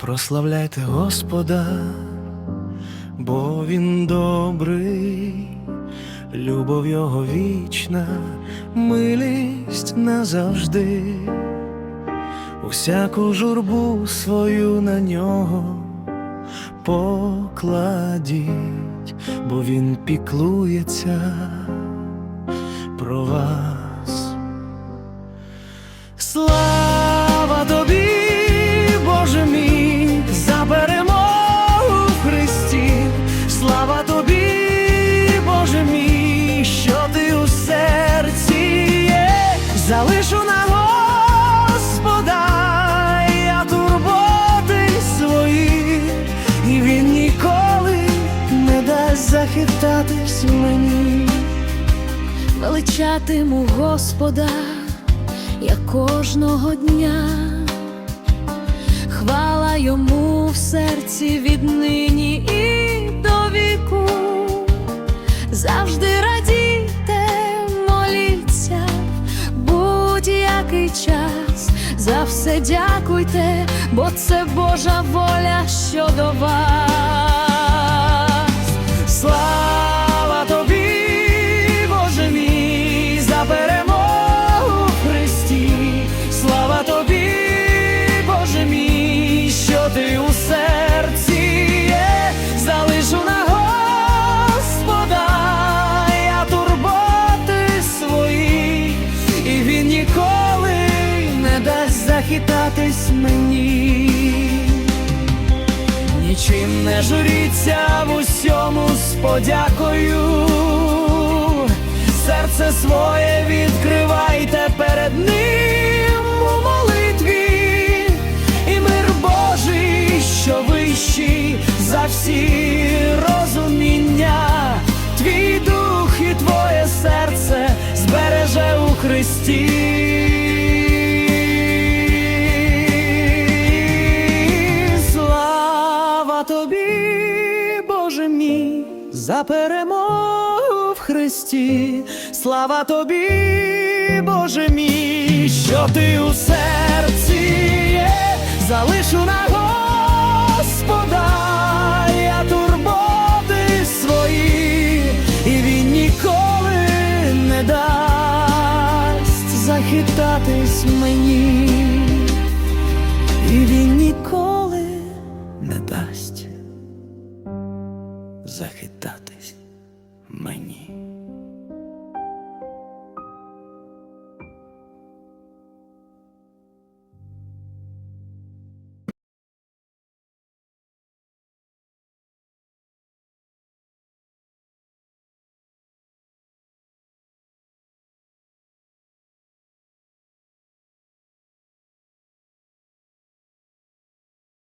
Прославляйте Господа, бо Він добрий, любов Його вічна, милість назавжди, усяку журбу свою на нього покладіть, бо Він піклується про вас. Слава тобі, Боже мій, що ти у серці є, залишу на Господа, я турботи свої, і він ніколи не дасть захитатись мені. величатиму Господа я кожного дня, хвала йому в серці віднині і до віку, завжди радійте, моліться, будь-який час, за все дякуйте, бо це Божа воля щодо вас. Захитатись мені. Нічим не журіться в усьому з подякою. Серце своє відкривайте перед ним у молитві, і мир Божий, що вищий за всі розуміння, твій дух і твоє серце збереже у Христі. Боже мій, за перемогу в Христі, слава тобі, Боже мій, що ти у серці є, залишу на Господа, я турботи свої, і він ніколи не дасть захитатись мені